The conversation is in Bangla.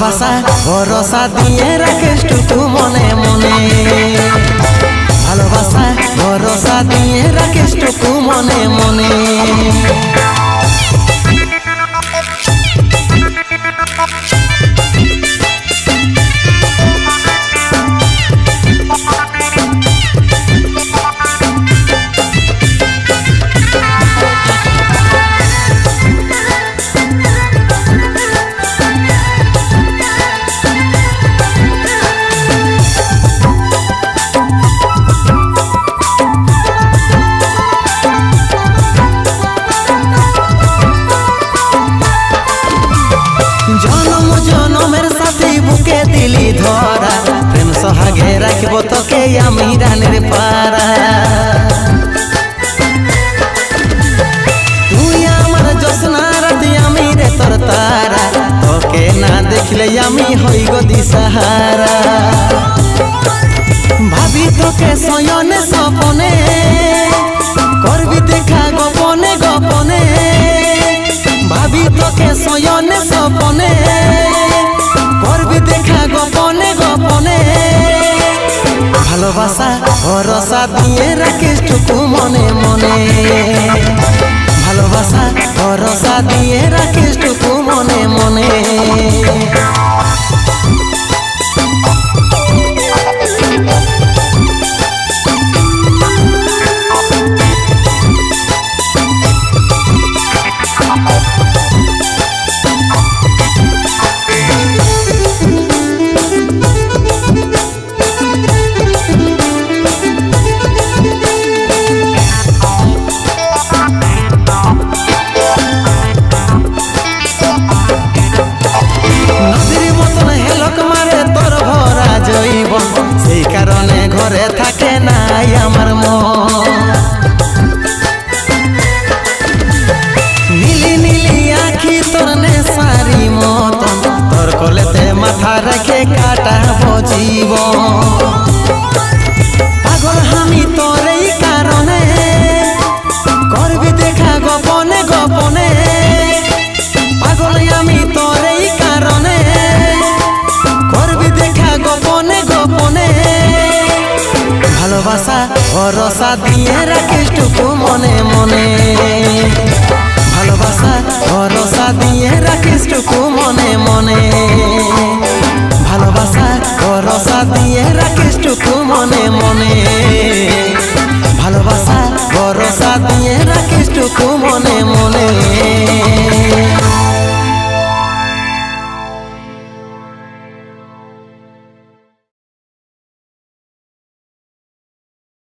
ভরসা দিয়ে রাখিস টুকু মনে মনে। ভালোবাসা ভরসা দিয়ে রাখিস টুকু মনে মনে। জনম, জনমের সাথে বুকে দিলি ধরা। প্রেম সোহাগে রাখব তোকে আমি রানের পারা তুই আমার জোসনা রাতি আমি রে তোর তারা। তোকে না দেখলে আমি হই গো দিশাহারা ভাবি তোকে সয়নে সপনে করবি দেখা গোপনে গোপনে। ভাবি তোকে সয়নে সপনে ভালোবাসা ভরসা দিয়ে রাখিস টুকু মনে মনে। ভালোবাসা ভরসা দিয়ে রাখিস টুকু মনে মনে। থাকে নাই আমার মন। ভরসা দিয়ে রাখিস টুকু মনে মনে। ভালোবাসা ভরসা দিয়ে রাখিস টুকু মনে মনে। ভালোবাসা ভরসা দিয়ে